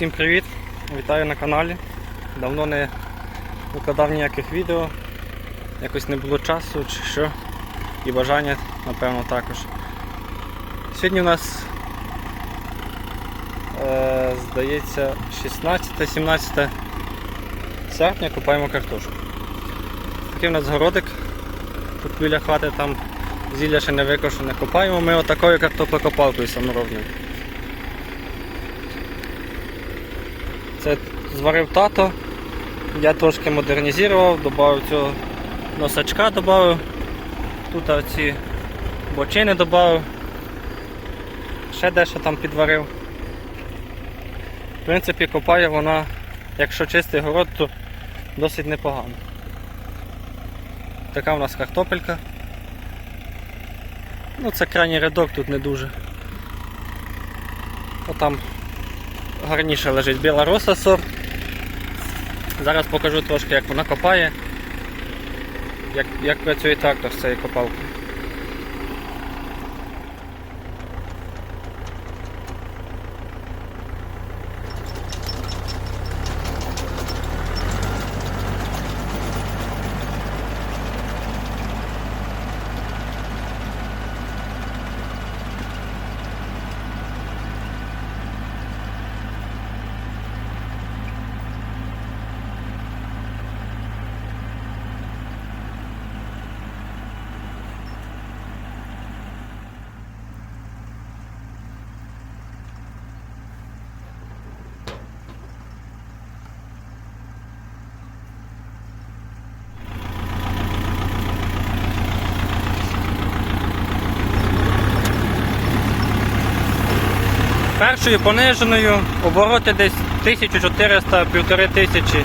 Всім привіт! Вітаю на каналі. Давно не викладав ніяких відео, якось не було часу чи що. І бажання, напевно, також. Сьогодні у нас е, здається 16-17 серпня купаємо картошку. Такий у нас городик. Тут біля хати там зілля ще не викошене. Копаємо ми отакою картоплекопалкою саморобною. Це зварив тато. Я трошки модернізував, додав цього носачка, додав. Тут оці бочини додав. Ще дещо там підварив. В принципі, копає вона, якщо чистий город, то досить непогано. Така у нас картопелька. Ну це крайній рядок, тут не дуже. Отам гарніше лежить біла роса сорт. Зараз покажу трошки, як вона копає, як, як працює трактор з цією копалкою. Першою пониженою обороти десь 1400-1500.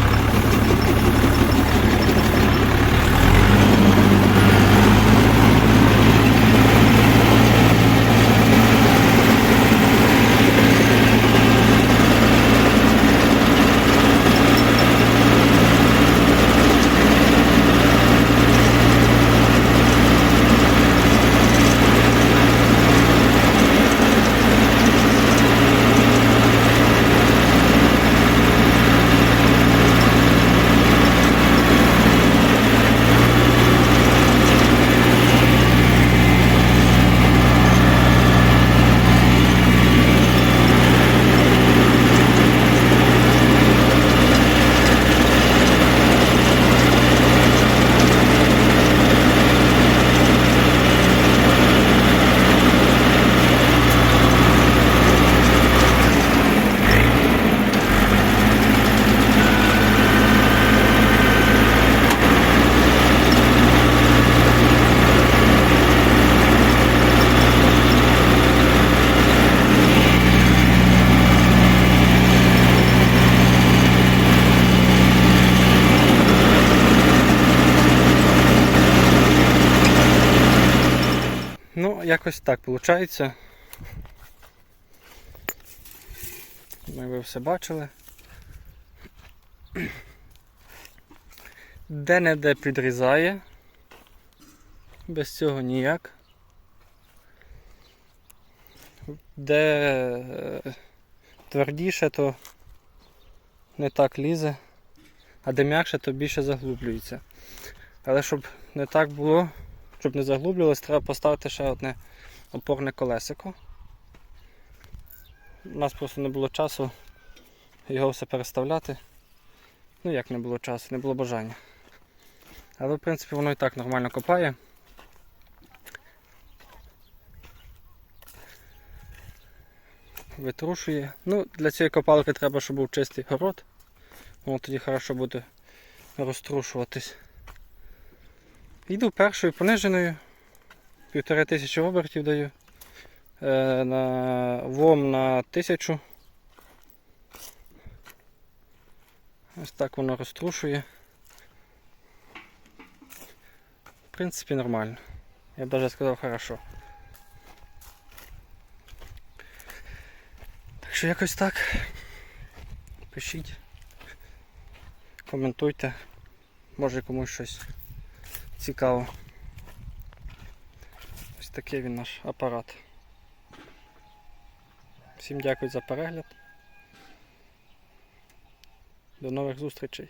Ну, якось так виходить. Ми ви все бачили. Де-не-де підрізає. Без цього ніяк. Де е, твердіше, то не так лізе, а де м'якше, то більше заглублюється. Але щоб не так було, щоб не заглублювалось, треба поставити ще одне опорне колесико. У нас просто не було часу його все переставляти. Ну як не було часу, не було бажання. Але в принципі воно і так нормально копає. Витрушує. Ну, Для цієї копалки треба, щоб був чистий город. Воно тоді хорошо буде розтрушуватись. Йду першою пониженою. Півтори тисячі обертів даю. Е, на ВОМ на тисячу. Ось так воно розтрушує. В принципі, нормально. Я б навіть сказав хорошо. Так що якось так. Пишіть. Коментуйте. Може комусь щось цікаво. Ось такий він наш апарат. Всім дякую за перегляд. До нових зустрічей!